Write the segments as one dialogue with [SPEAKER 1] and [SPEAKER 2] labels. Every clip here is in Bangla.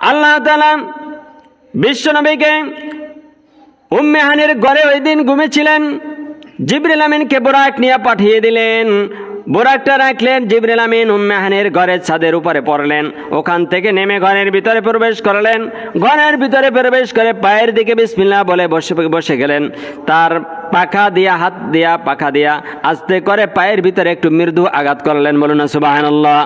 [SPEAKER 1] আল্লাহ তালা বিশ্বনবীকে উম্মেহানির ঘরে ওই দিন ঘুমেছিলেন জিবরিল আমিনকে বোরাক নিয়ে পাঠিয়ে দিলেন। বোরাকটা রাখলেন, জিবরিল আমিন উম্মেহানের ঘরের ছাদের উপরে পড়লেন। ওখান থেকে নেমে ঘরের ভিতরে প্রবেশ করলেন। ঘরের ভিতরে প্রবেশ করে পায়ের দিকে বিসমিল্লা বলে বসে বসে গেলেন। তার পাখা দিয়া, হাত দিয়া, পাখা দিয়া আস্তে করে পায়ের ভিতরে একটু মৃদু আঘাত করলেন। বলুন সুবাহান্লাহ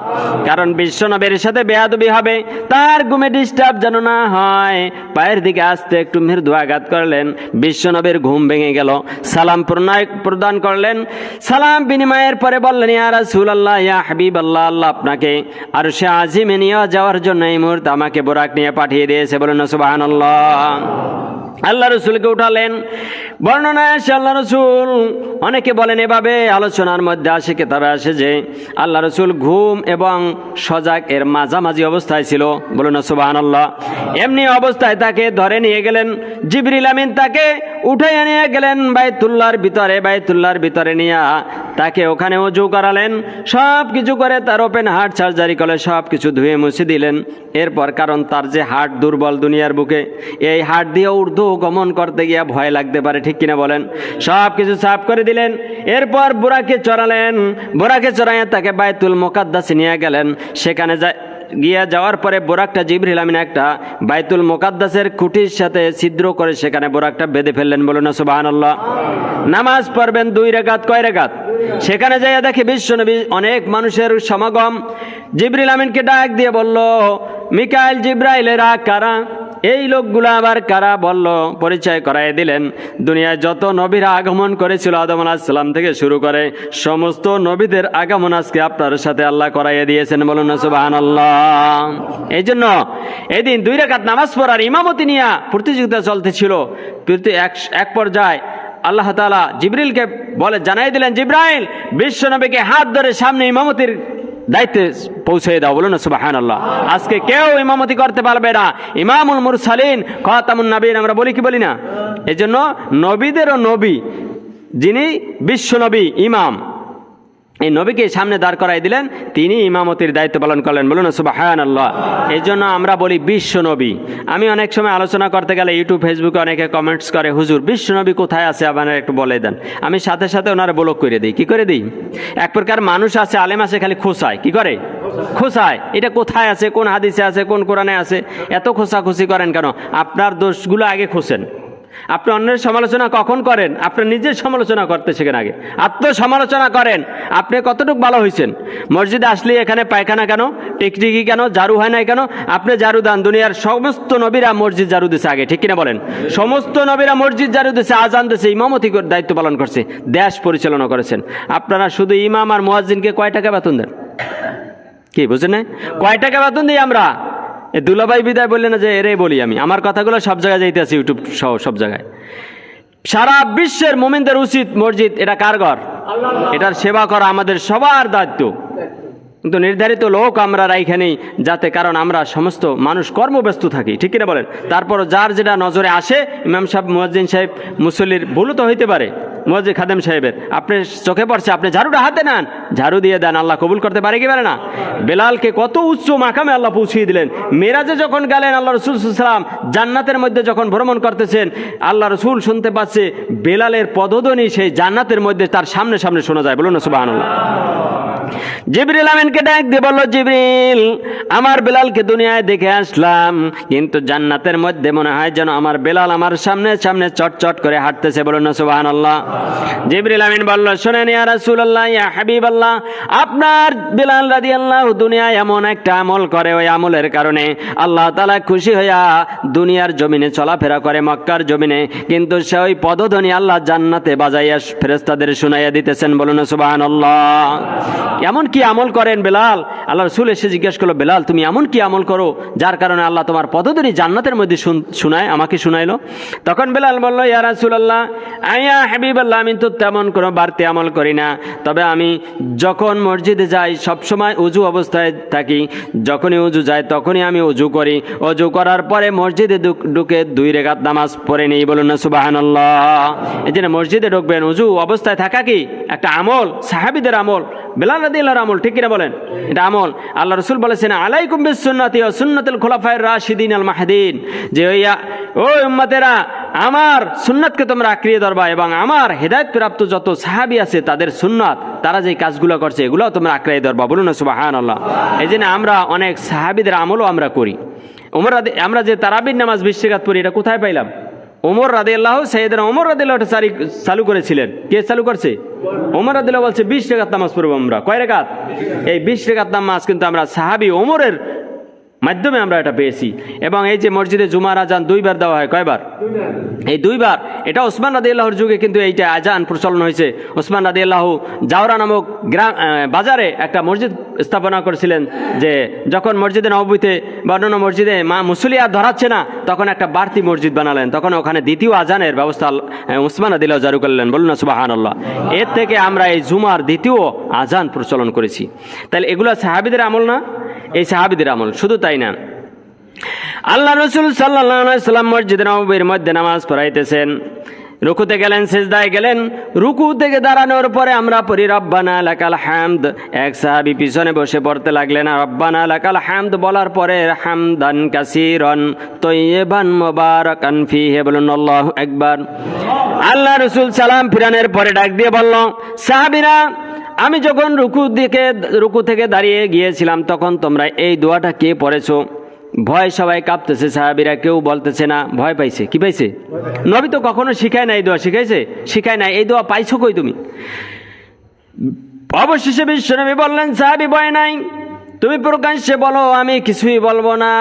[SPEAKER 1] কারণ বিশ্বনবের সাথে বেয়াদবি হবে, তার ঘুমে ডিস্টার্ব যেন না হয়। পায়ের দিকে আস্তে একটু মৃদু আঘাত করলেন। বিশ্বনবের ঘুম ভেঙে গেল। সালাম প্রণয় প্রদান করলেন। সালাম বিনিময়ের পরে বললেন ইয়া রাসূল আল্লাহ ইয়া আল্লাহ আল্লাহ আপনাকে আর সে আজিমে নিয়ে যাওয়ার জন্য এই মুহূর্তে আমাকে বোরাক নিয়ে পাঠিয়ে দিয়েছে। বলুন সুবাহান্লাহ আল্লাহ রসুলকে উঠালেন। বর্ণনায় আসে আল্লাহ রসুল, অনেকে বলেন, এভাবে আলোচনার মধ্যে আসে, কেতাবে আসে যে আল্লাহ রসুল ঘুম এবং সজাগ এর মাঝামাঝি অবস্থায় ছিল। বলুন সুবাহান আল্লাহ এমনি অবস্থায় তাকে ধরে নিয়ে গেলেন। জিবরিল আমিন তাকে উঠাইয়া নিয়ে গেলেন বাইতুল্লাহর ভিতরে বাইতুল্লাহর ভিতরে নিয়ে তাকে ওখানে উজু করালেন। সব কিছু করে তার ওপেন হার্ট সার্জারি করে সব কিছু ধুয়ে মুছে দিলেন। এরপর কারণ তার যে হার্ট দুর্বল দুনিয়ার বুকে, এই হার্ট দিয়ে উর্দু গমন করতে গিয়ে ভয় লাগতে পারে, ঠিক কিনা বলেন? সব কিছু সাফ করে দিলেন। এরপর বুড়াকে চড়ালেন। বুড়াকে চড়াইয়া তাকে বায়তুল মোকাদ্দাসে নিয়ে গেলেন। সেখানে যায় গিয়া যাওয়ার পরে বোরাকটা জিবরিল আমিন একটা বাইতুল মোকাদ্দাসের খুঁটির সাথে ছিদ্র করে সেখানে বোরাকটা বেঁধে ফেললেন। বলুন সুবাহান আল্লাহ নামাজ পড়বেন দুই রেগাত কয় রেগাত সেখানে যাইয়া দেখে বিশ্বনবী অনেক মানুষের সমাগম। জিবরিল আমিনকে ডাক দিয়ে বলল, মিকাইল জিব্রাইলেরা কারা এই লোকগুলো আবার কারা বলল? পরিচয় করাই দিলেন। দুনিয়ায় যত নবীরা আগমন করেছিল, আদম আলাহিসাল্লাম থেকে শুরু করে সমস্ত নবীদের আগমন আজকে আপনার সাথে আল্লাহ করাইয়ে দিয়েছেন। বলুন সুবাহান আল্লাহ এই জন্য এদিন দুই রেখাত নামাজ পড়ার ইমামতি নিয়ে প্রতিযোগিতা চলতেছিল। এক পর্যায়ে আল্লাহ তালা জিবরিলকে বলে, জানাই দিলেন, জিব্রাইল, বিশ্ব নবীকে হাত ধরে সামনে ইমামতির দায়িত্বে পৌঁছে দাও, বলুন সুবাহান আল্লাহ আজকে কেউ ইমামতি করতে পারবে না। ইমামুল মুরসালিন, খাতামুন নবীন, আমরা বলি কি বলি না? এজন্য জন্য নবীদেরও নবী, যিনি বিশ্ব নবী, ইমাম। এই নবীকে সামনে দাঁড় করাই দিলেন। তিনি ইমামতির দায়িত্ব পালন করলেন। বলুন সুবাহান আল্লাহ এই জন্য আমরা বলি বিশ্ব নবী। আমি অনেক সময় আলোচনা করতে গেলে ইউটিউব, ফেসবুকে অনেকে কমেন্টস করে, হুজুর, বিশ্ব নবী কোথায় আছে? আপনারা একটু বলে দেন। আমি সাথে সাথে ওনারা ব্লক করে দিই। কি করে দিই? এক প্রকার মানুষ আছে, আলেম আছে, খালি খোসায় কি করে? খোসায় এটা কোথায় আছে? কোন হাদিসে আছে? কোন কোরআনে আছে? এত খোসাখুসি করেন কেন? আপনার দোষগুলো আগে খোসেন আপনি অন্যের সমালোচনা কখন করেন? আপনার নিজের সমালোচনা করতে শেখেন আগে। আত্মসমালোচনা করেন। আপনি কতটুকু ভালো হয়েছেন মসজিদে আসলে, এখানে পায়খানা কেন? টিকটিকি কেন? জারু হয় নাই কেন? আপনি জারু দান, দুনিয়ার সমস্ত নবীরা মসজিদ জারু দিছে আগে, ঠিক কিনা বলেন? সমস্ত নবীরা মসজিদ জারু দিছে, আজান দিছে, ইমামতি দায়িত্ব পালন করছে, দেশ পরিচালনা করেছেন। আপনারা শুধু ইমাম আর মোয়াজ্জিনকে কয় টাকা বেতন দেন? কি, বুঝেন কয় টাকা বেতন দিই আমরা? এ দুলাভাই বিদায় বললেন না যে এরে বলি আমি। আমার কথাগুলো সব জায়গায় যাইতে আছে ইউটিউব সহ সব জায়গায়। সারা বিশ্বের মোমিনদের উচিত মসজিদ, এটা কার ঘর? এটার সেবা করা আমাদের সবার দায়িত্ব। কিন্তু নির্ধারিত লোক আমরা রাইখে নেই যাতে, কারণ আমরা সমস্ত মানুষ কর্মব্যস্ত থাকি, ঠিক কিনা বলেন? তারপর যার যেটা নজরে আসে, ইমাম সাহেব, মুয়াজ্জিন সাহেব, মুসল্লির ভুলও তো হইতে পারে। মুয়াজ্জি খাদেম সাহেবের। আপনি চোখে পড়ছে, আপনি ঝাড়ুটা হাতে নেন। ঝাড়ু দিয়ে দেন, আল্লাহ কবুল করতে পারে কি পারে না? বেলালকে কত উচ্চ মাকামে আল্লাহ পৌঁছিয়ে দিলেন। মেরাজে যখন গেলেন, আল্লাহ রসুল সালাম জান্নাতের মধ্যে যখন ভ্রমণ করতেছেন, আল্লাহ রসুল শুনতে পাচ্ছে বেলালের পদধ্বনি সেই জান্নাতের মধ্যে তার সামনে সামনে শোনা যায়। বলুন না সুবাহ জিবরিল আমিনকে ডাক দিয়ে বলল, জিবরিল, আমার বেলালকে দুনিয়ায় দেখে আসলাম। কিন্তু জান্নাতের মধ্যে মনে হয় যেন আমার বেলাল আমার সামনে সামনে চট চট করে হাঁটতেছে বলুন সুবাহান আল্লাহ জিবরিল আমিন বলল, শোনেন ইয়া রাসূলুল্লাহ, ইয়া হাবিবাল্লাহ, আপনার বেলাল রাদিয়াল্লাহু দুনিয়ায় এমন একটা আমল করে ওই আমলের কারণে আল্লাহ তাআলা খুশি হইয়া দুনিয়ার জমিনে চলাফেরা করে, মক্কার জমিনে। কিন্তু সে ওই পদধ্বনি আল্লাহ জান্নাতে বাজাইয়া ফেরেশতাদের শুনাইয়া দিতেছেন বলুন না, সুবহানাল্লাহ। এমন কি আমল করেন বেলাল? আল্লাহ রসুল এসে জিজ্ঞেস করল, বেলাল, তুমি এমন কি আমল করো যার কারণে আল্লাহ তোমার পদধরি জান্নাতের মধ্যে শুন- শুনায়, আমাকে শুনাইলো? তখন বেলাল বলল, ইয়া রাসূলুল্লাহ, আয়া হাবিবাল্লাহ, আমি তো তেমন কোনো বাড়তি আমল করি না। তবে আমি যখন মসজিদে যাই, সবসময় উজু অবস্থায় থাকি। যখনই উজু যায়, তখনই আমি উজু করি। অজু করার পরে মসজিদে ঢুক- দুই রেখাত নামাজ পড়ে নেই। বলুন না, সুবাহানাল্লাহ। এই জন্য মসজিদে ঢুকবেন, উজু অবস্থায় থাকা কি? একটা আমল, সাহাবিদের আমল। বেলাল রাদি আল্লাহর আমল, ঠিক কিনা বলেন? এটা আমল। আল্লাহ রসুল বলেছেন ও খোলাফায়ের রাশিদিন আল মাহদিন। যে ওইয়া উম্মতেরা, আমার সুন্নাতকে তোমরা আঁকড়িয়ে ধরবা এবং আমার হেদায়ত প্রাপ্ত যত সাহাবি আছে তাদের সুন্নাত, তারা যে কাজগুলো করছে, এগুলোও তোমরা আঁকড়িয়ে ধরবা। বলুন আল্লাহ এই জন্য আমরা অনেক সাহাবিদের আমলও আমরা করি। উমর আমরা যে তারাবির নামাজ বিশ্বঘাত পড়ি, এটা কোথায় পাইলাম? ওমর রাদে আল্লাহ সাহেদের ওমর রাদে আল্লাহ চালু করেছিলেন। কে চালু করছে? ওমর রাদিল্লাহ বলছে, বিশ রেখাত নামাজ পড়ব আমরা। কয় রেখাত? এই বিশ রেখাত নামাজ কিন্তু আমরা সাহাবি ওমরের মাধ্যমে আমরা এটা পেয়েছি। এবং এই যে মসজিদে জুমার আজান দুইবার দেওয়া হয়, কয়বার? এই দুইবার। এটা ওসমান রাদি আল্লাহর যুগে কিন্তু এইটা আজান প্রচলন হয়েছে। ওসমান রাদি আল্লাহ জাওরা নামক গ্রাম বাজারে একটা মসজিদ স্থাপনা করেছিলেন যে যখন মসজিদে নবীতে বা অন্যান্য মসজিদে মা মুসলি আর ধরাচ্ছে না, তখন একটা বাড়তি মসজিদ বানালেন। তখন ওখানে দ্বিতীয় আজানের ব্যবস্থা রাদি আল্লাহ জারু করলেন। বলুন না সুবাহান আল্লাহ এর থেকে আমরা এই জুমার দ্বিতীয় আজান প্রচলন করেছি। তাহলে এগুলো সাহাবিদের আমল না? এই সাহাবিদের আমল, শুধু তাই না? আল্লাহ রসুল সাল্লাম মসজিদ নবীর মধ্যে নামাজ পড়াইতেছেন। রুকুতে গেলেন, সেজদায় গেলেন। রুকু থেকে দাঁড়ানোর পরে আমরা পড়ি, রব্বানা লাকাল হামদ। এক সাহাবি পিছনে বসে পড়তে লাগলেন রব্বানা লাকাল হামদ বলার পরে, হামদান কাসিরন তৈবান মোবারকান ফিহে। বলুন আল্লাহ একবার আল্লাহ রসুল সালাম ফিরানের পরে ডাক দিয়ে বলল, সাহাবিরা আমি যখন রুকু দিকে, রুকু থেকে দাঁড়িয়ে গিয়েছিলাম, তখন তোমরা এই দোয়াটা কে পড়েছো? ভয় সবাই কাঁপতেছে, সাহাবিরা কেউ বলতেছে না, ভয় পাইছে, কি পাইছে? নবী তো কখনো শিখায় না এই দোয়া, শিখাইছে? শিখায় না এই দোয়া পাইছো কই তুমি? অবশেষে বিশ্বনবী বললেন, সাহাবি ভয় নাই। তুমি প্রকাশ্যে বলো, আমি কিছুই বলব না।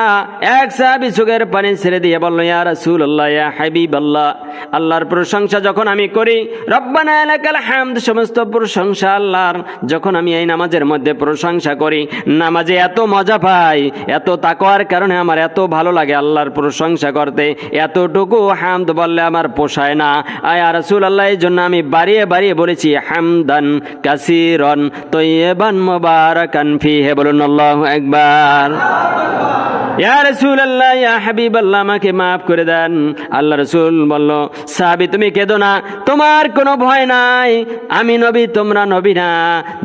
[SPEAKER 1] এক সাহাবি চোখের পানি ছেড়ে দিয়ে বলল, ইয়া রাসূল আল্লাহ ইয়া হাবিব আল্লাহ আল্লাহর প্রশংসা যখন আমি করি, রব্বানা এলাকাল হামদ, সমস্ত প্রশংসা আল্লাহর। যখন আমি এই নামাজের মধ্যে প্রশংসা করি, নামাজে এত মজা পাই, এত তাকওয়ার কারণে আমার এত ভালো লাগে আল্লাহর প্রশংসা করতে, এতটুকু হামদ বললে আমার পোষায় না। আয়া রাসূল আল্লাহ এই জন্য আমি বাড়িয়ে বাড়িয়ে বলেছি, হামদান কাসিরন তৈবান মোবারকান ফি হে বলুন তোমার কোনো ভয় নাই। আমি নবী, তোমরা নবী না।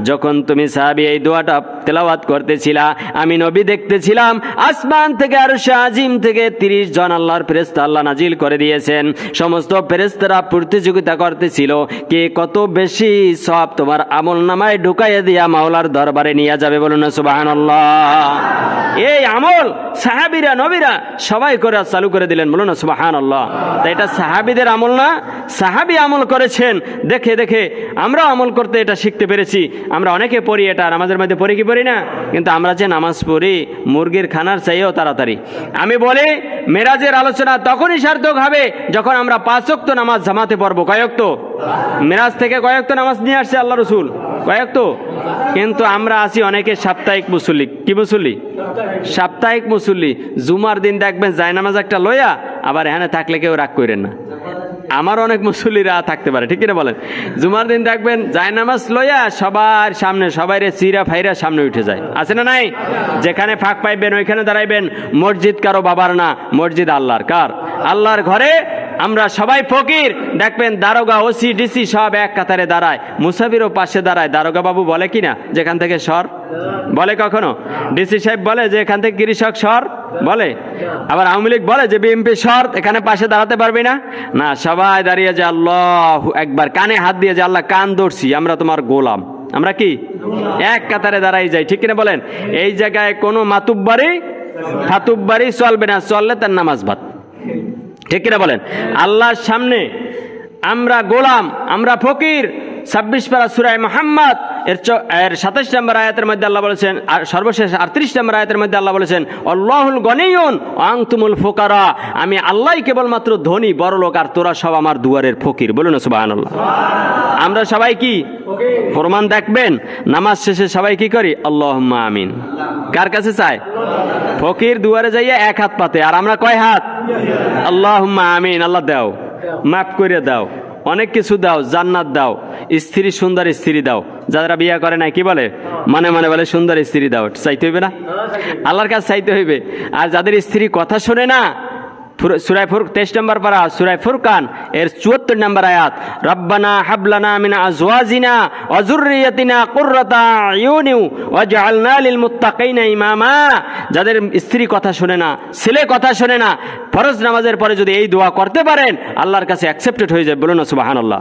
[SPEAKER 1] যখন তুমি সাহাবী, এই দোয়াটা তেলাওয়াত করতেছিলা, আমি নবী দেখতেছিলাম, আসমান থেকে আর আজিম থেকে তিরিশ জন আল্লাহর ফেরেস্তা আল্লাহ নাজিল করে দিয়েছেন। সমস্ত ফেরেস্তারা প্রতিযোগিতা করতেছিল কে কত বেশি সব তোমার আমল নামায় ঢুকাইয়া দিয়া মাওলার দরবারে নিয়ে যাবে বলুন না সুবহানাল্লাহ। এই আমল সাহাবিরা, নবীরা সবাই করে চালু করে দিলেন। বলুন সুবাহান আল্লাহ তাই এটা সাহাবিদের আমল না? সাহাবি আমল করেছেন। দেখে দেখে আমরা আমল করতে এটা শিখতে পেরেছি। আমরা অনেকে পড়ি এটা, নামাজের মধ্যে পড়ি কি পড়ি না? কিন্তু আমরা যে নামাজ পড়ি, মুরগির খানার চাইও তাড়াতাড়ি। আমি বলি, মেরাজের আলোচনা তখনই সার্থক হবে যখন আমরা পাঁচক্ত নামাজ জামাতে পড়ব। কয়েকত মেরাজ থেকে কয়েকত নামাজ নিয়ে আসছে আল্লাহ রসুল। কয়েক তো? কিন্তু আমরা আছি অনেকে সাপ্তাহিক মুসল্লি। কি মুসল্লি? সাপ্তাহিক মুসল্লি। জুমার দিন দেখবেন জায়নামাজ একটা লইয়া আবার এখানে থাকলে কেউ রাগ করেন না। আমার অনেক মুসল্লিরা থাকতে পারে, ঠিক কিনা বলেন? জুমার দিন দেখবেন জায়নামাজ লইয়া সবার সামনে, সবাই রে চিরা ফাইরা সামনে উঠে যায়। আছে না নাই? যেখানে ফাঁক পাইবেন, ওইখানে দাঁড়াইবেন। মসজিদ কারও বাবার না, মসজিদ আল্লাহর। কার? আল্লাহর ঘরে আমরা সবাই ফকির। দেখবেন দারোগা, ওসি, ডিসি সব এক কাতারে দাঁড়ায়। মুসাফিরও পাশে দাঁড়ায়। দারোগা বাবু বলে কি না যেখান থেকে সর বলে কখনো? ডিসি সাহেব বলে যে, এখান থেকে কৃষক সর বলে। আবার আওয়ামী লীগ বলে যে বিএমপি সর এখানে পাশে দাঁড়াতে পারবি না? না, সবাই দাঁড়িয়ে যে, আল্লাহ একবার কানে হাত দিয়ে যে, আল্লাহ, কান ধরছি, আমরা তোমার গোলাম। আমরা কি? এক কাতারে দাঁড়াই যাই। ঠিক কিনা বলেন? এই জায়গায় কোনো মাতুব্বারি, ফাতুব্বারি চলবে না। চললে তার নামাজ ভাত ঠিক কিনা বলেন? আল্লাহর সামনে আমরা গোলাম, আমরা ফকির, ছাব্বিশ পারা সুরায় মোহাম্মদ, এর এর সাতাশ নম্বর আয়াতের মধ্যে আল্লাহ বলেছেন, আর সর্বশেষ আটত্রিশ নম্বর আয়াতের মধ্যে আল্লাহ বলেছেন গনিয়ন আং তুমুল ফোকারা আমি আল্লাহ কেবলমাত্র ধনী, বড় লোক, আর তোরা সব আমার দুয়ারের ফকির। বলুন সুবাহ আমরা সবাই কি? প্রমাণ দেখবেন, নামাজ শেষে সবাই কি করি? আল্লাহ আমিন। কার কাছে চায়? ফকির দুয়ারে যাইয়া এক হাত পাতে, আর আমরা কয় হাত? আল্লাহ আমিন, আল্লাহ দাও, মাফ করে দাও, অনেক কিছু দাও, জান্নাত দাও, স্ত্রী সুন্দর স্ত্রী দাও যারা বিয়ে করে না কি বলে? মানে মানে বলে সুন্দর স্ত্রী দাও, চাইতে হইবে না? আল্লাহর কাছে চাইতে হইবে। আর যাদের স্ত্রী কথা শোনে না সুরাই তেইশ নম্বর পারা সুরাই ফুরকান, এর চুয়াত্তর নম্বর আয়াত, রব্বানা হাবলানা মিন আজওয়াজিনা অজুরিয়াতিনা কুররাতা ইউনিউ ওয়াজআলনা লিল মুত্তাকিনা ইমামা। যাদের স্ত্রী কথা শোনে না, ছেলে কথা শোনে না, ফরজ নামাজের পরে যদি এই দোয়া করতে পারেন, আল্লাহর কাছে অ্যাকসেপ্টেড হয়ে যাবে। বলুন না, সুবহানাল্লাহ।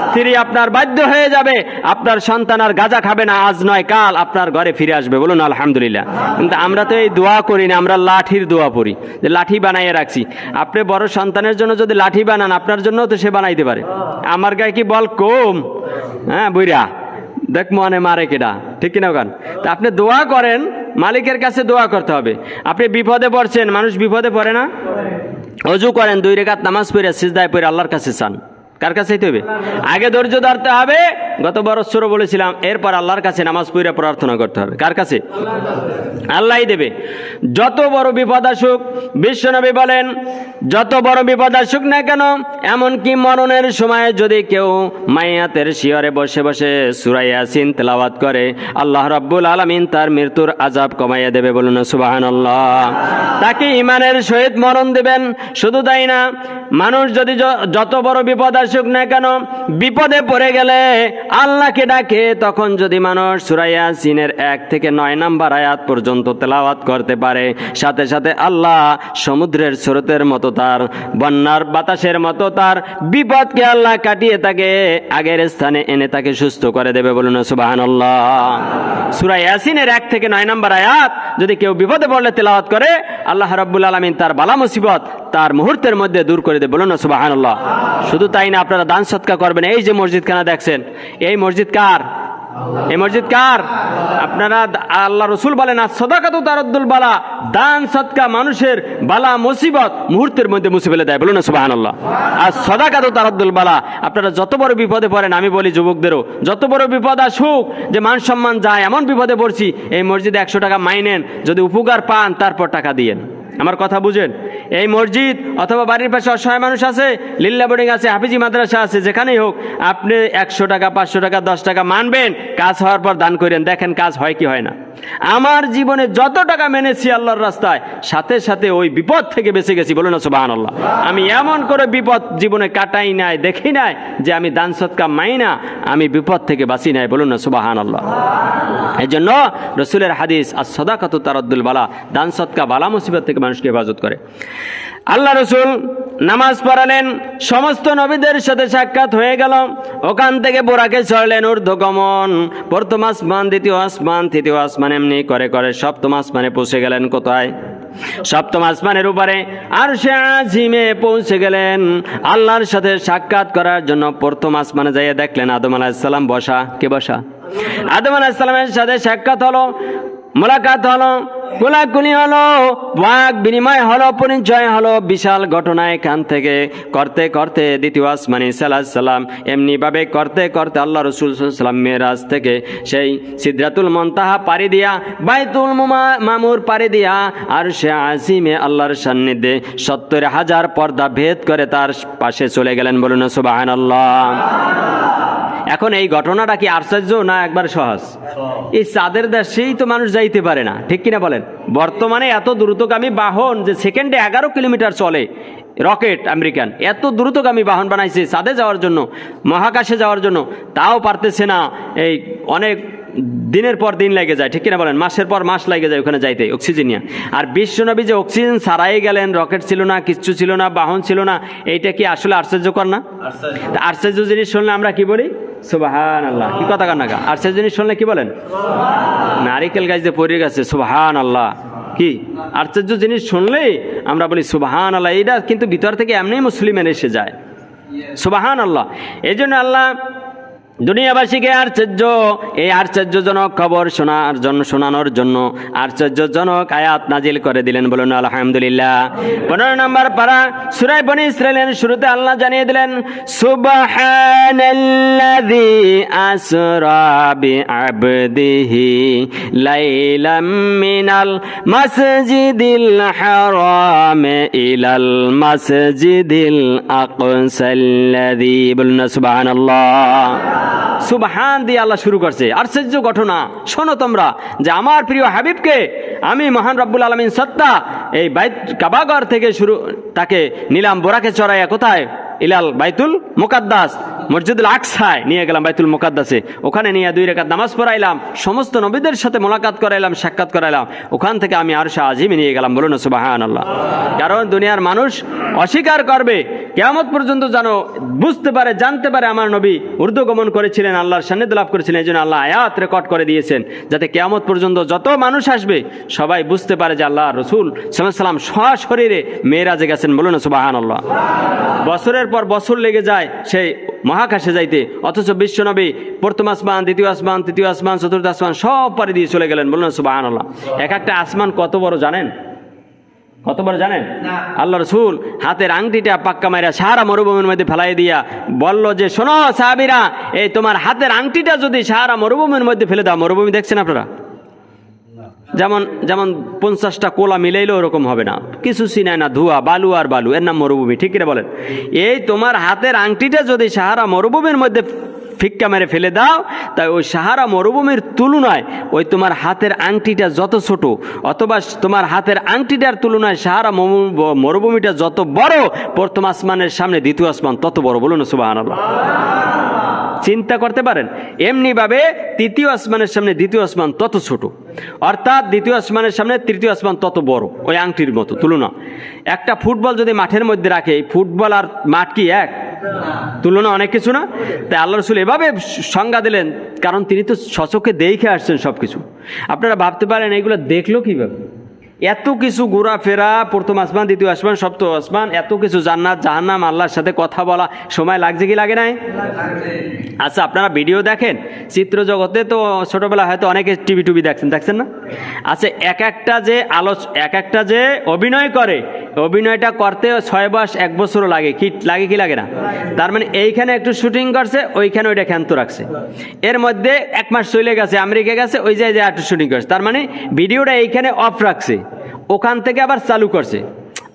[SPEAKER 1] স্ত্রী আপনার বাধ্য হয়ে যাবে, আপনার সন্তান আর গাজা খাবে না, আজ নয়, কাল আপনার ঘরে ফিরে আসবে। বলুন, আলহামদুলিল্লাহ। কিন্তু আমরা তো এই দোয়া করি না, আমরা লাঠির দোয়া পড়ি। যে লাঠি বানাইয়ে রাখছি আপনি বড় সন্তানের জন্য যদি লাঠি বানান, আপনার জন্য তো সে বানাইতে পারে। আমার গায়ে কি বল কম? হ্যাঁ বুইরা। দেখ মনে মারে কেডা। ঠিক কিনা গান? তা আপনি দোয়া করেন, মালিকের কাছে দোয়া করতে হবে। আপনি বিপদে পড়ছেন, মানুষ বিপদে পড়ে না? অজু করেন, দুই রেখাত নামাজ পড়ে, সিজদায় পড়ে আল্লাহর কাছে চান। কার কাছে যেতে হবে আগে ধৈর্য ধরতে হবে, গত বরসরও বলেছিলাম, এরপর আল্লাহর কাছে নামাজ পড়ে প্রার্থনা করতে হবে। কার কাছে? আল্লাহই দেবে। যত বড় বিপদ আসুক, বিশ্বনবী বলেন, যত বড় বিপদ আসুক না কেন, এমনকি মরণের সময় যদি কেউ মাইয়াতের শিয়রে বসে বসে সুরাই ইয়াসিন তেলাওয়াত করে, আল্লাহ রাব্বুল আলামিন তার মৃত্যুর আজাব কমাইয়া দেবে বলুন সুবাহান আল্লাহ তাকে ইমানের সহিত মরণ দেবেন, শুধু তাই না, মানুষ যদি যত বড় বিপদ আসুক না কেন, বিপদে পড়ে গেলে আল্লাহকে ডাকে, তখন যদি মানুষ সুরাইয়া সিনের এক থেকে নয় নাম্বার আয়াত পর্যন্ত তেলাওয়াত করতে পারে, সাথে সাথে আল্লাহ সমুদ্রের স্রোতের মতো তার, বন্যার বাতাসের মতো তার বিপদকে আল্লাহ কাটিয়ে তাকে আগের স্থানে এনে তাকে সুস্থ করে দেবে বলুন সুবাহান আল্লাহ সুরাই ইয়াসিনের এক থেকে নয় নম্বর আয়াত, যদি কেউ বিপদে পড়লে তেলাওয়াত করে, আল্লাহ রাব্বুল আলমিন তার বালা মুসিবত তার মুহূর্তের মধ্যে দূর করে দেবে বলুন সুবাহান আল্লাহ শুধু তাই না আপনারা দান সৎকা করবেন। এই যে মসজিদ খানা দেখছেন, এই মসজিদ কার? এই মসজিদ কার? আপনারা আল্লাহ রসুল বলেন আর সদাকাত তারদ্দুল বালা। দান সৎকা মানুষের বালা, মুসিবত মুহূর্তের মধ্যে মুছে ফেলে দেয়। বলুন না সুবাহান আল্লাহ আর সদাকাত তারদ্দুল বালা। আপনারা যত বড় বিপদে পড়েন, আমি বলি যুবকদেরও, যত বড় বিপদ আসুক, যে মান সম্মান যায়, এমন বিপদে পড়ছি, এই মসজিদে একশো টাকা মাইনেন, যদি উপকার পান, তারপর টাকা দিয়েন। আমার কথা বুঝেন? এই মসজিদ অথবা বাড়ির পাশে অসহায় মানুষ আছে লিল্লা বোর্ডিং আছে, হাফিজি মাদ্রাসা আছে, যেখানেই হোক, আপনি একশো টাকা, পাঁচশো টাকা, দশ টাকা মানবেন, কাজ হওয়ার পর দান করেন, দেখেন কাজ হয় কি হয় না। আমার জীবনে যত টাকা মেনেছি আল্লাহর রাস্তায়, সাথে সাথে ওই বিপদ থেকে বেঁচে গেছি, বলুন না সুবাহান আল্লাহ আমি এমন করে বিপদ জীবনে কাটাই নাই, দেখি নাই যে আমি দান সৎকা মাই না, আমি বিপদ থেকে বাঁচি নাই, বলুন না সুবাহান আল্লাহ এই জন্য রসুলের হাদিস আর সদাকাত তারদ্দুল বালা, দান সৎকা বালা মুসিবত থেকে মানুষকে হেফাজত করে। আল্লাহ রসুল নামাজ পড়ালেন, সমস্ত নবীদের সাথে সাক্ষাৎ হয়ে গেল। ওখান থেকে বোরাকে চড়লেন ঊর্ধ্বগমন প্রথম আসমান, দ্বিতীয় আসমান, তৃতীয় আসমান, এমনি করে করে সপ্তম আসমানে পৌঁছে গেলেন কোথায়? সপ্তম আসমানের উপরে আর সে আজিমে পৌঁছে গেলেন। আল্লাহর সাথে সাক্ষাৎ করার জন্য প্রথম আসমানে যাইয়া দেখলেন আদম আলাহিসাল্লাম বসা। কে বসা? আদম আলাহিসাল্লামের সাথে সাক্ষাৎ হলো, মোলাকাত হলো কোলাকুলি হলো বাক বিনিময় হলো, পরিচয় হলো, বিশাল ঘটনা এখান থেকে। করতে করতে দ্বিতীয় আসমানি সাল্লাম এমনি ভাবে করতে করতে আল্লাহ রসুল সাল্লাম মেয়েরাজ থেকে সেই সিদ্রাতুল মন্তাহা পাড়ি দিয়া, বাইতুল মুমা- মামুর পাড়ি দিয়া আর সে আজিমে আল্লাহর সান্নিধ্যে সত্তর হাজার পর্দা ভেদ করে তার পাশে চলে গেলেন বলুন সুবাহান আল্লাহ এখন এই ঘটনাটা কি আশ্চর্য না একবার সহজ? এই চাঁদের দেশেই তো মানুষ যাইতে পারে না ঠিক কিনা বলেন? বর্তমানে এত দ্রুতগামী বাহন যে সেকেন্ডে এগারো কিলোমিটার চলে রকেট আমেরিকান এত দ্রুতগামী বাহন বানাইছে চাঁদে যাওয়ার জন্য মহাকাশে যাওয়ার জন্য তাও পারতেছে না এই অনেক দিনের পর দিন লেগে যায় ঠিক কিনা বলেন? মাসের পর মাস লেগে যায় ওখানে যাইতে অক্সিজেন নিয়ে। আর বিশ্বনবী যে অক্সিজেন ছাড়াই গেলেন রকেট ছিল না কিচ্ছু ছিল না বাহন ছিল না এইটা কি আসলে আশ্চর্যকর না? আশ্চর্য জিনিস শুনলে আমরা কি বলি? সুবাহান আল্লাহ কি কথা কান্না আশ্চর্য জিনিস শুনলে কি বলেন? নারিকেল গাছ দিয়ে পড়ে গেছে সুবাহান আল্লাহ কি আশ্চর্য জিনিস শুনলেই আমরা বলি সুবাহান আল্লাহ এইটা কিন্তু ভিতর থেকে এমনি মুসলিমের এসে যায়। সুবাহান আল্লাহ এই জন্য আল্লাহ দুনিয়াবাসীকে আশ্চর্য। এই আশ্চর্যজনক খবর শোনার জন্য শোনানোর জন্য আশ্চর্যজনক আয়াত নাজিল করে দিলেন বলুন, আলহামদুলিল্লাহ। পনেরো নম্বর পারা সুরাই বনি ইসরায়েলের শুরুতে আল্লাহ জানিয়ে দিলেন, সুবহানাল্লাযী আসরা বিআবদিহি লাইলাম মিনাল মাসজিদিল হারাম ইলাল মাসজিদিল আকসাল্লাযী। বলুন সুবহানাল্লাহ। সুবহান দিয়ে আল্লাহ শুরু করছে। আশ্চর্য ঘটনা, শোনো তোমরা, যে আমার প্রিয় হাবিবকে আমি মহান রব্বুল আলমিন সত্তা এই বাইত কাবাগর থেকে শুরু, তাকে নিলাম, বোরাকে চড়াইয়া কোথায়? ইলাল বাইতুল মুকাদ্দাস। মসজিদুল আকসায় নিয়ে গেলাম বাইতুল মুকাদ্দাসে। ওখানে নিয়ে দুই রেখাত নামাজ পড়াইলাম, সমস্ত নবীদের সাথে মোলাকাত করাইলাম, সাক্ষাৎ করাইলাম। ওখান থেকে আমি আর আজিমে নিয়ে গেলাম, বলুন সুবাহান আল্লাহ কারণ দুনিয়ার মানুষ অস্বীকার করবে, কেয়ামত পর্যন্ত যেন বুঝতে পারে, জানতে পারে আমার নবী উর্দু গমন করেছিলেন, আল্লাহর সান্নিধ্য লাভ করেছিলেন, এই জন্য আল্লাহ আয়াত রেকর্ড করে দিয়েছেন, যাতে কেয়ামত পর্যন্ত যত মানুষ আসবে, সবাই বুঝতে পারে যে আল্লাহ রসুল সাল্লাম সশরীরে মেয়েরাজে গেছেন, বলুন সুবাহান আল্লাহ বছরের পর বছর লেগে যায়, সেই মহাকাশে যাইতে অথচ বিশ্বনবী প্রথম আসমান দ্বিতীয় আসমান তৃতীয় আসমান চতুর্থ আসমান সব পারে দিয়ে চলে গেলেন। বলুন সুবাহান আল্লাহ এক একটা আসমান কত বড় জানেন? কত বড় জানেন? আল্লাহ রসুল হাতের আংটিটা পাক্কা মাইরা সারা মরুভূমির মধ্যে ফেলাই দিয়া বলল যে শোনো সাহাবিরা এই তোমার হাতের আংটিটা যদি সারা মরুভূমির মধ্যে ফেলে দাও মরুভূমি দেখছেন আপনারা? যেমন যেমন পঞ্চাশটা কোলা মিলাইলেও ওরকম হবে না। কিছু চিনায় না, ধোয়া, বালু আর বালু, এর নাম মরুভূমি, ঠিক কিনা বলেন? এই তোমার হাতের আংটিটা যদি সাহারা মরুভূমির মধ্যে ফিক্কা মেরে ফেলে দাও, তাই ওই সাহারা মরুভূমির তুলনায় ওই তোমার হাতের আংটিটা যত ছোট, অথবা তোমার হাতের আংটিটার তুলনায় সাহারা মরু- মরুভূমিটা যত বড়, প্রথম আসমানের সামনে দ্বিতীয় আসমান তত বড়। বলুন সুবাহ চিন্তা করতে পারেন, এমনিভাবে তৃতীয় আসমানের সামনে দ্বিতীয় আসমান তত ছোট, অর্থাৎ দ্বিতীয় আসমানের সামনে তৃতীয় আসমান তত বড়, ওই আংটির মতো। তুলনা। একটা ফুটবল যদি মাঠের মধ্যে রাখে ফুটবল আর মাঠ কি এক? তুলনা অনেক কিছু না। তাই আল্লাহ রসুল এভাবে সংজ্ঞা দিলেন, কারণ তিনি তো সচকে দেখে আসছেন সব কিছু আপনারা ভাবতে পারেন এইগুলো দেখল কীভাবে? এত কিছু ঘোরাফেরা, প্রথম আসমান, দ্বিতীয় আসমান, সপ্তম আসমান, এত কিছু জান্নাত, জাহান্নাম, আল্লাহর সাথে কথা বলা, সময় লাগছে কি লাগে নাই? আচ্ছা আপনারা ভিডিও দেখেন, চিত্র জগতে তো ছোটবেলা হয়তো অনেকে টিভি টুবি দেখছেন দেখছেন না? আচ্ছা এক একটা যে আলোচ, এক একটা যে অভিনয় করে, অভিনয়টা করতে ছয় মাস, এক বছরও লাগে, কি লাগে কি লাগে না? তার মানে এইখানে একটু শুটিং করছে, ওইখানে ওইটা ক্ষান্ত রাখছে। এর মধ্যে এক মাস চলে গেছে, আমেরিকা গেছে, ওই জায়গায় একটু শুটিং করছে। তার মানে ভিডিওটা এইখানে অফ রাখছে। ওখান থেকে আবার চালু করছে।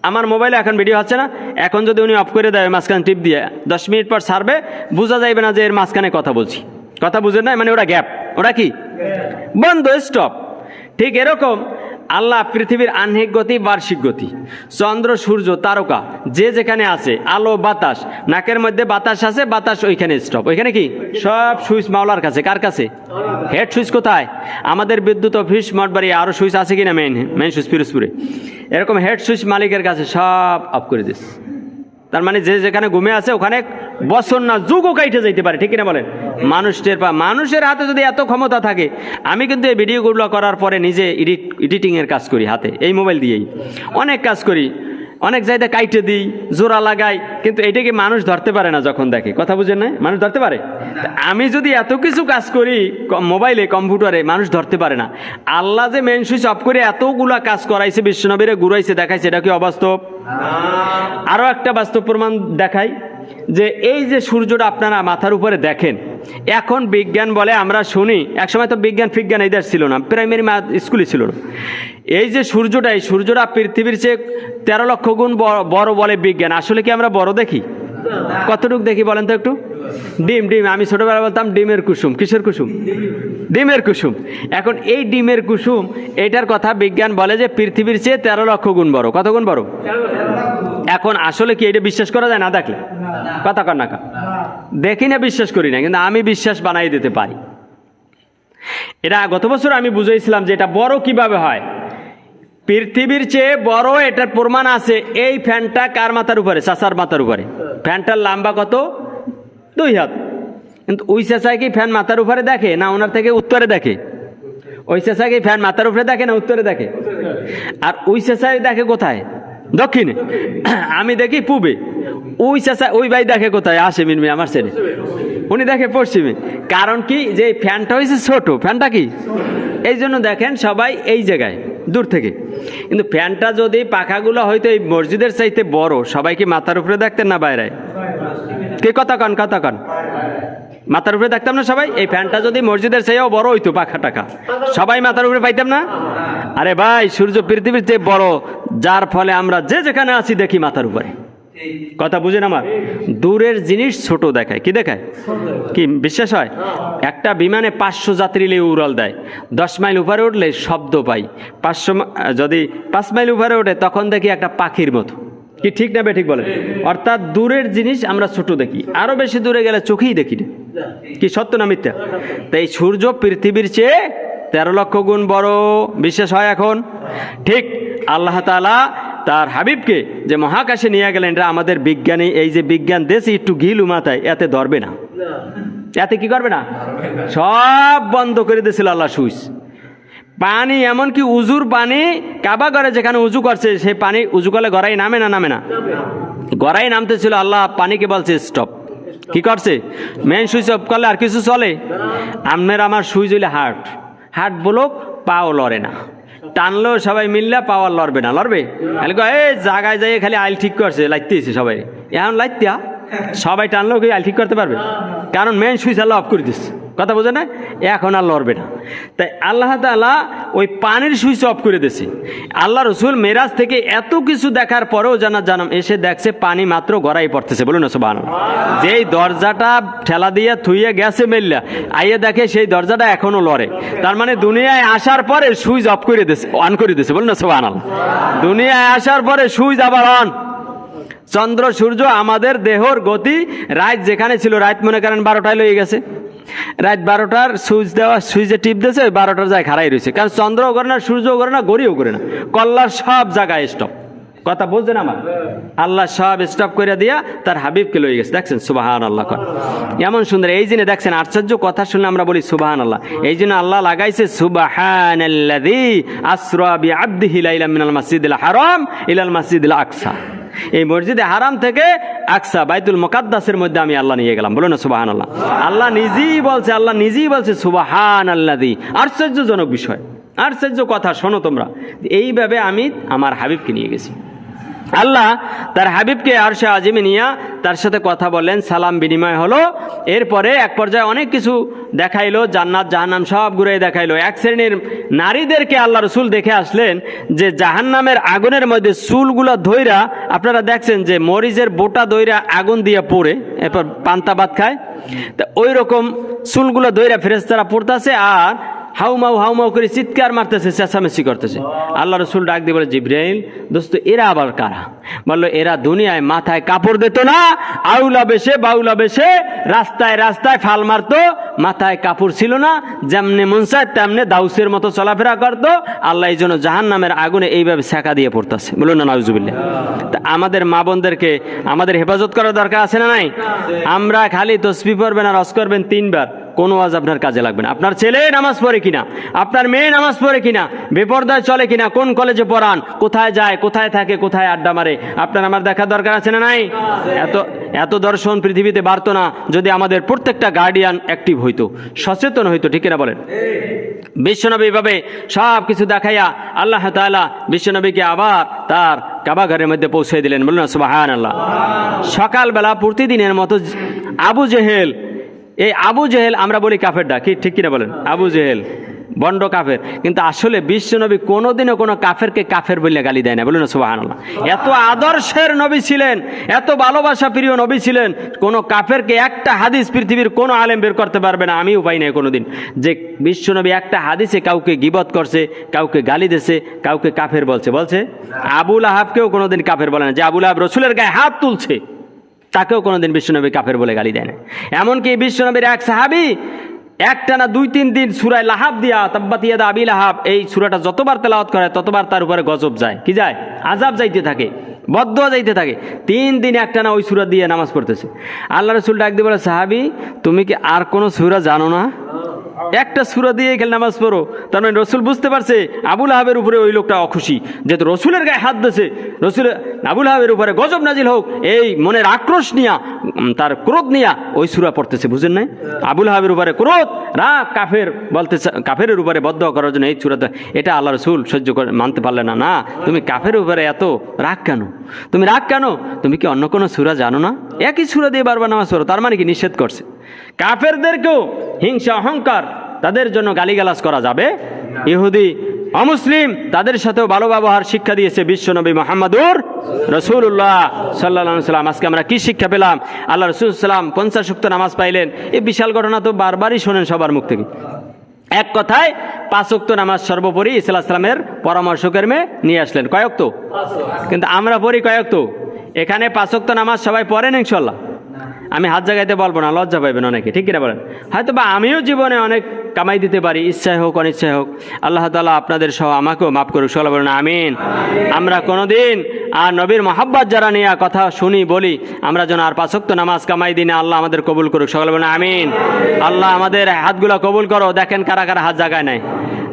[SPEAKER 1] আমার মোবাইলে এখন ভিডিও হচ্ছে না। এখন যদি উনি অফ করে দেয় মাঝখানে টিপ দিয়ে দশ মিনিট পর সারবে বোঝা যাইবে না যে এর মাঝখানে কথা বলছি। কথা বুঝে না মানে ওরা গ্যাপ ওরা কি? বন্ধ স্টপ ঠিক এরকম আল্লাহ পৃথিবীর আহ্নিক গতি, বার্ষিক গতি। চন্দ্র, সূর্য, তারকা, যে যেখানে আছে, আলো, বাতাস, নাকের মধ্যে বাতাস আছে, বাতাস ওইখানে স্টপ ওইখানে কি? সব সুইচ মাওলার কাছে। কার কাছে? হেড সুইচ কোথায়? আমাদের বিদ্যুৎ অফিস, মঠবাড়ি আরও সুইচ আছে কিনা মেইন মেইন সুইচ পিরোজপুরে? এরকম হেড সুইচ মালিকের কাছে সব অফ করে দিস। তার মানে যে যেখানে ঘুমে আছে, ওখানে বছর না যুগও কাইটে যাইতে পারে, ঠিক কিনা বলেন? মানুষ টের পা মানুষের হাতে যদি এত ক্ষমতা থাকে, আমি কিন্তু এই ভিডিওগুলো করার পরে নিজে এডিট এডিটিংয়ের কাজ করি হাতে, এই মোবাইল দিয়েই। অনেক কাজ করি, অনেক জায়গায় কাইটে দিই, জোড়া লাগাই, কিন্তু এটাকে মানুষ ধরতে পারে না যখন দেখে? কথা বুঝেন না মানুষ ধরতে পারে? আমি যদি এত কিছু কাজ করি মোবাইলে, কম্পিউটারে, মানুষ ধরতে পারে না। আল্লাহ যে মেন সুইচ অফ করে এতগুলা কাজ করাইছে, বিশ্বনবীরে ঘুরাইছে, দেখাইছে, এটা কি অবাস্তব? আরও একটা বাস্তব প্রমাণ দেখাই। যে এই যে সূর্যটা আপনারা মাথার উপরে দেখেন, এখন বিজ্ঞান বলে আমরা শুনি, একসময় তো বিজ্ঞান ফিজ্ঞান এই দেশ ছিল না প্রাইমারি স্কুলে ছিল না। এই যে সূর্যটা, এই সূর্যটা পৃথিবীর চেয়ে তেরো লক্ষ গুণ বড় বলে বিজ্ঞান, আসলে কি আমরা বড় দেখি? কতটুকু দেখি বলেন তো একটু? ডিম ডিম, আমি ছোটবেলা বলতাম ডিমের কুসুম, কিসের কুসুম? ডিমের কুসুম। এখন এই ডিমের কুসুম, এটার কথা বিজ্ঞান বলে যে পৃথিবীর চেয়ে তেরো লক্ষ গুণ বড়। কত গুণ বড়? এখন আসলে কি এটা বিশ্বাস করা যায় না দেখলে? কথা কর না। দেখি না বিশ্বাস করি না, কিন্তু আমি বিশ্বাস বানাই দিতে পারি। এটা গত বছর আমি বুঝেছিলাম যে এটা বড় কীভাবে হয়। পৃথিবীর চেয়ে বড় এটার প্রমাণ আছে এই ফ্যানটা কার মাথার উপরে? চাচার মাথার উপরে। ফ্যানটার লম্বা কত? দুই হাত। কিন্তু ওই চাচায় কি ফ্যান মাথার উপরে দেখে, না ওনার থেকে উত্তরে দেখে? ওই চেঁচা কি ফ্যান মাথার উপরে দেখে, না উত্তরে দেখে? আর ওই চেঁচাই দেখে কোথায়? দক্ষিণে। আমি দেখি পূবে। ওই চাচা, ওই ভাই দেখে কোথায়? আসে মিনমি আমার ছেলে। উনি দেখে পশ্চিমে। কারণ কি? যে ফ্যানটা হয়েছে ছোট। ফ্যানটা কি? এই জন্য দেখেন সবাই এই জায়গায়, দূর থেকে। কিন্তু ফ্যানটা যদি পাখাগুলো হয়তো এই মসজিদের চাইতে বড় সবাইকে মাথার উপরে দেখতেন না বাইরে? কে কথা কন কথা কন। মাথার উপরে দেখতাম না সবাই? এই ফ্যানটা যদি মসজিদের চেয়েও বড় হইতো পাখা টাকা। সবাই মাথার উপরে পাইতাম না? আরে ভাই, সূর্য পৃথিবীর চেয়ে বড়, যার ফলে আমরা যে যেখানে আছি দেখি মাথার উপরে। কথা বুঝেন আমার? দূরের জিনিস ছোট দেখায়। কি দেখায়? কি বিশ্বাস হয়? একটা বিমানে পাঁচশো যাত্রী নিয়ে উড়াল দেয়। দশ মাইল উপরে উঠলে শব্দ পাই। পাঁচশো যদি পাঁচ মাইল উপরে ওঠে, তখন দেখি একটা পাখির মতো। কি ঠিক না বে ঠিক বলেন? অর্থাৎ দূরের জিনিস আমরা ছোট দেখি, আরও বেশি দূরে গেলে চোখেই দেখি না। কি সত্য না মিথ্যা? তাই সূর্য পৃথিবীর চেয়ে তেরো লক্ষ গুণ বড় বিশ্বাস হয় এখন? ঠিক, আল্লাহ তাআলা তার হাবিবকে যে মহাকাশে নিয়ে গেলেন, এটা আমাদের বিজ্ঞানী, এই যে বিজ্ঞান দেশে একটু গিলু মাথায়, এতে ধরবে না। এতে কি করবে না? সব বন্ধ করে দিয়েছিল আল্লাহ সুইচ। পানি এমনকি উজুর পানি কাবা ঘরে যেখানে উজু করছে, সেই পানি উজু করলে গড়াই নামে না নামে না? গড়াই নামতেছিল আল্লাহ পানিকে বলছে? স্টপ কি করছে? মেন সুইচ অফ করলে আর কিছু চলে? আমের আমার সুইচ হইলে হার্ট হার্ট বলুক, পাও লড়ে না। টানলেও সবাই মিললে পাওয়ার লড়বে না। লড়বে? খালি এই জায়গায় যাই খালি আইল ঠিক করছে, লাইতেছে সবাই। এখন লাইতিয়া? সবাই টানলেও কি আইল ঠিক করতে পারবে? কারণ মেন সুইচ আল্লাহ অফ করে দিচ্ছে কথা বোঝে না? এখন আর লড়বে না। তাই আল্লাহ তাআলা ওই পানির সুইচ অফ করে দিয়েছে। আল্লাহ রসুল মেরাজ থেকে এত কিছু দেখার পরেও জানা জানাম, এসে দেখছে পানি মাত্র গড়াই পড়তেছে। বলুন না সুবাহ যেই দরজাটা ঠেলা দিয়ে থুইয়ে গেছে মেললা, আইয়ে দেখে সেই দরজাটা এখনও লড়ে। তার মানে দুনিয়ায় আসার পরে সুইচ অফ করে দিয়েছে, অন করে দিয়েছে। বলুন না সুবাহ দুনিয়ায় আসার পরে সুইচ আবার অন। চন্দ্র, সূর্য, আমাদের দেহর গতি রাত যেখানে ছিল, রাত মনে করেন বারোটায় লয়ে গেছে। রাত বারোটার সুইচ দেওয়া, সুইচে টিপ দিয়েছে, ওই বারোটার জায়গায় খাড়াই রয়েছে। কারণ চন্দ্রও করে না, সূর্যও করে না গড়িও করে না। কল্লার সব জায়গায় স্টপ কথা বুঝছেন আমার? আল্লাহ সব স্টপ করে দিয়া তার হাবিবকে লয়ে গেছে। দেখছেন? সুবাহান আল্লাহ এমন সুন্দর, এই জন্য দেখছেন, আশ্চর্য কথা শুনে আমরা বলি সুবাহান আল্লাহ এই জন্য আল্লাহ লাগাইছে সুবাহান আসরা বি আব্দিহি লাইলা মিনাল মাসজিদিল হারাম ইলাল মাসজিদিল আকসা। এই মসজিদে হারাম থেকে আকসা, বাইতুল মোকাদ্দাসের মধ্যে আমি আল্লাহ নিয়ে গেলাম। বলো না সুবাহান আল্লাহ আল্লাহ নিজেই বলছে, আল্লাহ নিজেই বলছে সুবাহান আল্লাহ দি আশ্চর্যজনক বিষয়। আশ্চর্য কথা, শোনো তোমরা। এইভাবে আমি আমার হাবিবকে নিয়ে গেছি। আল্লাহ তার হাবিবকে আরশে আজিমে নিয়ে তার সাথে কথা বললেন। সালাম বিনিময় হলো। এরপরে এক পর্যায়ে অনেক কিছু দেখাইলো। জান্নাত, জাহান্নাম সব ঘুরে দেখাইলো। এক শ্রেণির নারীদেরকে আল্লাহ রসুল দেখে আসলেন যে, জাহান্নামের আগুনের মধ্যে চুলগুলো ধইরা, আপনারা দেখছেন যে, মরিচের বোটা দইরা আগুন দিয়ে পড়ে, এরপর পান্তা ভাত খায়। তা ওই রকম চুলগুলো দইরা ফেরেস্তারা পড়তেছে আর হাউমাউ হাউমাউ করে চিৎকার মারতেছে চেঁচামেচি করতেছে। আল্লাহ রসুল ডাক দিয়ে বলে জিব্রাইল দোস্ত এরা আবার কারা? বলল এরা দুনিয়ায় মাথায় কাপড় দিত না আউলা বেশে বাউলা বেশে রাস্তায় রাস্তায় ফাল মারতো মাথায় কাপড় ছিল না যেমনি মন চায় তেমনি দাউসের মতো চলাফেরা করতো। আল্লাহ এই জন্য জাহান নামের আগুনে এইভাবে ছেঁকা দিয়ে পড়তেছে। বলুন না নাউজুবিল্লা তা আমাদের মা বোনদেরকে আমাদের হেফাজত করার দরকার আছে না নাই? আমরা খালি তসবি পড়বেন আর রস করবেন তিনবার। কোনো আজ আপনার কাজে লাগবে না। আপনার ছেলে নামাজ পড়ে কিনা? আপনার মেয়ে নামাজ পড়ে কিনা? বেপর্দায় চলে কিনা? কোন কলেজে পড়ান? কোথায় যায়? কোথায় থাকে? কোথায় আড্ডা মারে? আপনার আমার দেখার দরকার আছে না নাই? এত এত দর্শন পৃথিবীতে বাড়তো না, যদি আমাদের প্রত্যেকটা গার্ডিয়ান অ্যাক্টিভ হইতো। সচেতন হইতো, ঠিক না বলেন? বিশ্বনবী ভাবে সব কিছু দেখাইয়া আল্লাহ তাআলা বিশ্বনবীকে আবার তার কাবাঘরের মধ্যে পৌঁছে দিলেন। বলুন না সুবাহান আল্লাহ সকালবেলা প্রতিদিনের মতো আবু জেহেল এই আবু জেহেল, আমরা বলি কাফের ডাক ঠিক কিনা বলেন? আবু জেহেল, বন্ড কাফের। কিন্তু আসলে বিশ্বনবী কোনোদিনও কোনো কাফেরকে কাফের বলে গালি দেয় না, বলুন না সুবাহান আল্লাহ এত আদর্শের নবী ছিলেন, এত ভালোবাসা প্রিয় নবী ছিলেন, কোনো কাফেরকে একটা হাদিস পৃথিবীর কোনো আলেম বের করতে পারবে না আমিও পাই নাই কোনোদিন। যে বিশ্বনবী একটা হাদিসে কাউকে গিবত করছে, কাউকে গালি দিছে, কাউকে কাফের বলছে বলছে আবুল আহাবকেও কোনোদিন কাফের বলে না, যে আবুল আহাব রসুলের গায়ে হাত তুলছে। তাকেও কোনোদিন বিশ্বনবী কাফের বলে গালি দেয় না এমনকি বিশ্বনবীর এক সাহাবি একটা না দুই তিন দিন সুরায় লাহাব দিয়া তাব্বাতিয়া দা আবি লাহাব, এই সুরাটা যতবার তেলাওয়াত করে ততবার তার উপরে গজব যায়। কি যায়? আজাব যাইতে থাকে বদ্ধ যাইতে থাকে। তিন দিন একটা না ওই সুরা দিয়ে নামাজ পড়তেছে। আল্লাহ রসুল ডাক দিয়ে বলে, সাহাবি, তুমি কি আর কোনো সুরা জানো না? একটা সুরা দিয়ে খেলে নামাজ পড়ো। তার মানে রসুল বুঝতে পারছে আবুল আহাবের উপরে ওই লোকটা অখুশি, যেহেতু রসুলের গায়ে হাত দিয়েছে। রসুল আবুল আহাবের উপরে গজব নাজিল হোক, এই মনের আক্রোশ নিয়া তার ক্রোধ নিয়া ওই সুরা পড়তেছে, বুঝেন নাই? আবুল আহাবের উপরে ক্রোধ, রাগ কাফের বলতে কাফের উপরে বদ্ধ করার জন্য এই সুরাতে এটা আল্লাহ রসুল সহ্য করে, মানতে পারলে না। না, তুমি কাফের উপরে এত রাগ কেন? তুমি রাগ কেন? তুমি কি অন্য কোনো সুরা জানো না? একই সুরা দিয়ে বারবার নামাজ পড়ো, তার মানে কি নিষেধ করছে? কাফেরদেরকেও হিংসা, অহংকার তাদের জন্য গালিগালাজ করা যাবে? ইহুদি অমুসলিম তাদের সাথেও ভালো ব্যবহার শিক্ষা দিয়েছে বিশ্বনবী মোহাম্মদুর রসুল্লাহ সাল্লাহ সাল্লাম আজকে আমরা কি শিক্ষা পেলাম? আল্লাহ রসুল সাল্লাম পঞ্চাশ উক্ত নামাজ পাইলেন। এই বিশাল ঘটনা তো বারবারই শোনেন সবার মুখ থেকে। এক কথায়, পাঁচ উক্ত নামাজ সর্বোপরি ইসলামের পরামর্শকের মেয়ে নিয়ে আসলেন। কয়ক্ত কিন্তু আমরা পড়ি কয়ক্ত এখানে পাঁচ উক্ত নামাজ সবাই পড়েন ইনশাল্লাহ আমি হাত জাগাইতে বলব না, লজ্জা পাইবেন অনেকে, ঠিক কিনা বলেন? হয়তো বা আমিও জীবনে অনেক কামাই দিতে পারি, ইচ্ছায় হোক অনিচ্ছাই হোক, আল্লাহ তালা আপনাদের সহ আমাকেও মাফ করুক সকলে বলুন আমিন। আমরা কোনোদিন আর নবীর মহাব্বাত যারা নিয়ে কথা শুনি, বলি, আমরা যেন আর পাশক্ত নামাজ কামাই দিনে আল্লাহ আমাদের কবুল করুক সকলে বলুন আমিন। আল্লাহ আমাদের হাতগুলো কবুল করো, দেখেন কারা কারা হাত জাগায় নাই।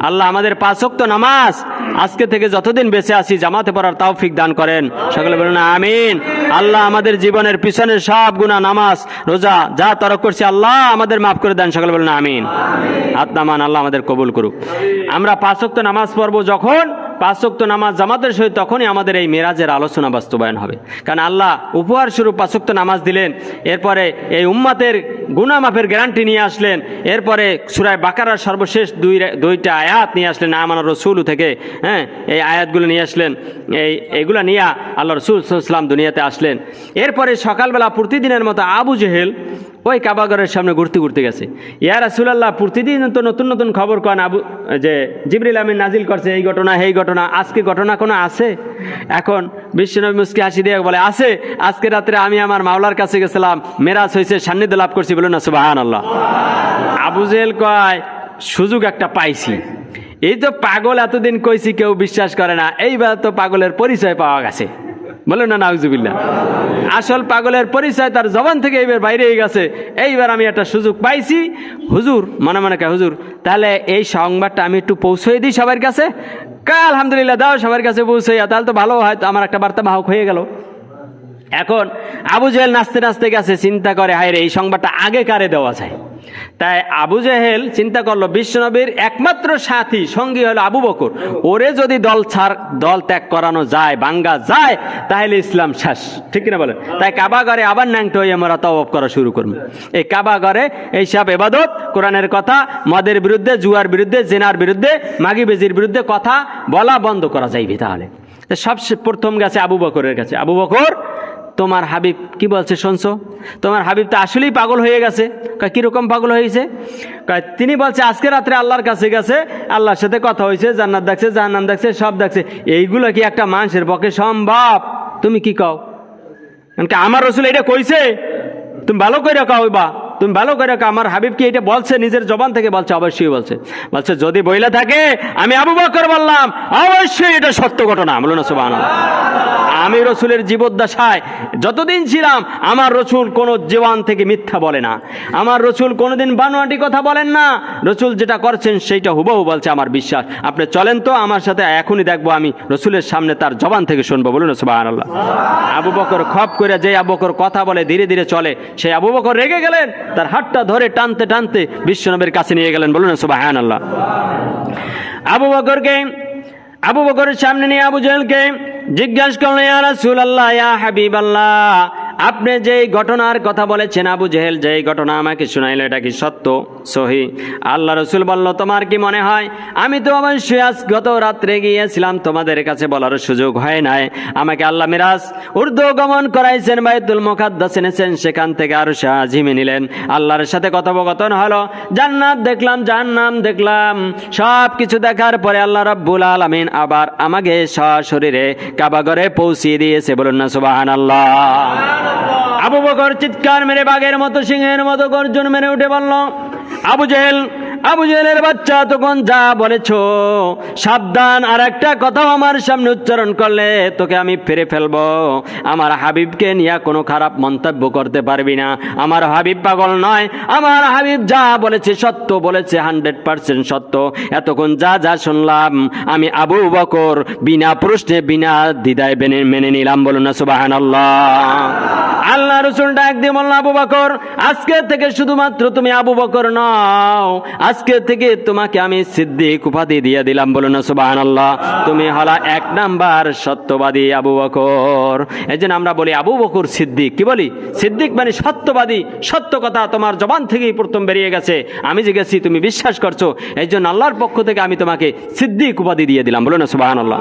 [SPEAKER 1] আল্লাহ আমাদের পাঁচক্ত নামাজ আজকে থেকে যতদিন বেঁচে আছি, জামাতে পড়ার তৌফিক দান করেন। সকলে বলুন, আমিন। আল্লাহ আমাদের জীবনের পিছনে সব গুণা নামাজ, রোজা, যা তরক করছি, আল্লাহ আমাদের মাফ করে দেন। সকলে বলুন, আমিন। আত্মামান আল্লাহ আমাদের কবুল করুক। আমরা পাঁচক্ত নামাজ পড়ব যখন পাঁচক্ত নামাজ জামাতের সহিত তখনই আমাদের এই মেরাজের আলোচনা বাস্তবায়ন হবে। কারণ আল্লাহ উপহার স্বরূপ পাঁচক্ত নামাজ দিলেন, এরপরে এই উম্মাতের গুনামাফের গ্যারান্টি নিয়ে আসলেন, এরপরে সুরায় বাকারার সর্বশেষ দুই দুইটা আয়াত নিয়ে আসলেন, আমানা রসুল থেকে হ্যাঁ এই আয়াতগুলো নিয়ে আসলেন, এই এগুলো নিয়ে আল্লাহ রসুল ইসলাম দুনিয়াতে আসলেন। এরপরে সকালবেলা প্রতিদিনের মতো আবু জেহেল ওই কাবাগরের সামনে ঘুরতে ঘুরতে গেছে। ইয়া রাসুলাল্লাহ, প্রতিদিন তো নতুন নতুন খবর কন আবু, যে জিবরিল আমিন নাজিল করছে, এই ঘটনা এই ঘটনা, আজকে ঘটনা কোনো আছে? এখন বিশ্বনবী মুসকি হাসি দিয়ে বলে, আছে, আজকে রাত্রে আমি আমার মাওলার কাছে গেছিলাম, মেরাজ হয়েছে, সান্নিধ্য লাভ করছি, বলুন না সুবাহান আল্লাহ আবু জেহেল কয়, সুযোগ একটা পাইছি। এই তো পাগল এতদিন কইছি, কেউ বিশ্বাস করে না, এইবার তো পাগলের পরিচয় পাওয়া গেছে। বলুন না নাউজুবিল্লা আসল পাগলের পরিচয় তার জবান থেকে এইবার বাইরে হয়ে গেছে। এইবার আমি একটা সুযোগ পাইছি। হুজুর, মনে মনে কে হুজুর, তাহলে এই সংবাদটা আমি একটু পৌঁছে দিই সবার কাছে? কাল আলহামদুলিল্লাহ, দাও সবার কাছে পৌঁছে তাহলে তো ভালো হয়, তো আমার একটা বার্তা বাহক হয়ে গেল। এখন আবু জেহেল নাচতে নাচতে গেছে, চিন্তা করে হায় রে এই সংবাদটা আগে কারে দেওয়া যায়? তাই আবু জেহেল চিন্তা করল বিশ্বনবীর একমাত্র সাথী, সঙ্গী হলো আবু বকর। ওরে যদি দল ছাড়, দল ত্যাগ করানো যায়, বাঙ্গা যায়, তাহলে ইসলাম শেষ। ঠিক কিনা বলেন? তাই কাবাগরে আবার ন্যাংটো হয়ে আমরা তওয়াব করা শুরু করব। এই কাবাগরে এইসব এবাদত, কোরআনের কথা, মদের বিরুদ্ধে, জুয়ার বিরুদ্ধে, জেনার বিরুদ্ধে, মাগি বেজির বিরুদ্ধে কথা বলা বন্ধ করা যাইবে তাহলে। সবচেয়ে প্রথম গেছে আবু বকরের কাছে। আবু বকর তোমার হাবিব, কি বলছে শুনছো? তোমার হাবিব তো আসলেই পাগল হয়ে গেছে। কীরকম পাগল হয়েছে? তিনি বলছে, আজকে রাত্রে আল্লাহর কাছে গেছে, আল্লাহর সাথে কথা হয়েছে, জান্নাত দেখছে, জাহান্নাম দেখছে, সব দেখছে। এইগুলো কি একটা মানুষের পক্ষে সম্ভব? তুমি কি কও? আমার রসুল এটা কইছে? তুমি ভালো করে কাও বা তুমি ভালো করে আমার হাবিব কি এটা বলছে? নিজের জবান থেকে বলছে, অবশ্যই বলছে। বলছে, যদি বইলা থাকে, আমি আবু বকর বললাম, অবশ্যই এটা সত্য ঘটনা। বলো না, সুবহানাল্লাহ। আমি রসুলের জীবদ্দশায় যতদিন ছিলাম, আমার রসুল কোনো জীবন থেকে মিথ্যা বলে না। আমার রসুল কোনোদিন বানোয়াটি কথা বলেন না। রসুল যেটা করছেন, সেইটা হুবহু বলছে আমার বিশ্বাস। আপনি চলেন তো, আমার সাথে এখনই দেখব আমি রসুলের সামনে তার জবান থেকে শুনব। বলুন সুবাহ আবু বকর খপ করে যে আবু বকর কথা বলে, ধীরে ধীরে চলে। সেই আবু বকর রেগে গেলেন। তার হাতটা ধরে টানতে টানতে বিশ্বনবের কাছে নিয়ে গেলেন। বলুন সুবাহান আল্লাহ আবু বকরকে, আবু বকরের সামনে নিয়ে আবু জেলকে জিজ্ঞাসা করলেন, ইয়া রাসূলুল্লাহ, ইয়া হাবিবাল্লাহ। আপনি যে ঘটনার কথা বলেছেন, আবু জেহেল যে ঘটনা আমাকে শুনাইল, এটা কি সত্য? সহি। আল্লাহ রসুল বলল, তোমার কি মনে হয়? আমি তো অবশ্যই আজ গত রাত্রে গিয়েছিলাম, তোমাদের কাছে বলার সুযোগ হয় নাই। আমাকে আল্লাহ মিরাজ উর্দু গমন করাইছেন, বাইতুল মুকাদ্দাস এনেছেন, সেখান থেকে আরও সাজিমে নিলেন। আল্লাহর সাথে কথোপকথন হলো, জান্নাত দেখলাম, জাহান্নাম দেখলাম। সব কিছু দেখার পরে আল্লাহ রাব্বুল আলামিন আবার আমাকে সশরীরে কাবাগরে পৌঁছিয়ে দিয়েছে। বলুন না, সুবহানাল্লাহ। আবু বকর চিৎকার মেরে বাঘের মতো সিংহের মতো গর্জন মেরে উঠে বলল আবু জেহেল আবু জেলের বাচ্চা তখন যা বলেছ, সাবধান। আর একটা কথাও আমার সামনে উচ্চারণ করলে তোকে আমি ফিরে ফেলব। আমার হাবিবকে নিয়ে কোনো খারাপ মন্তব্য করতে পারবি না। আমার হাবিব পাগল নয়। আমার হাবিব যা বলেছে সত্য বলেছে, হান্ড্রেড পার্সেন্ট সত্য। এতক্ষণ যা যা শুনলাম, আমি আবু বকর বিনা প্রশ্নে, বিনা দ্বিধায় মেনে নিলাম। বলুন না সুবাহান আল্লাহ আল্লাহ রসুল ডাক দিয়ে বলল আবু বকর, আজকে থেকে শুধুমাত্র তুমি আবু বকর নও। আজকে থেকে তোমাকে আমি সিদ্দিক উপাধি দিয়ে দিলাম। বলো না সুবাহ আল্লাহ তুমি হলা এক নাম্বার সত্যবাদী আবু বকর। এই জন্য আমরা বলি, আবু বকর সিদ্দিক। কি বলি? সিদ্দিক মানে সত্যবাদী, সত্য কথা তোমার জবান থেকেই প্রথম বেরিয়ে গেছে। আমি যে গেছি, তুমি বিশ্বাস করছ। এই জন্য আল্লাহর পক্ষ থেকে আমি তোমাকে সিদ্দিক উপাধি দিয়ে দিলাম। বলো না সুবাহ আল্লাহ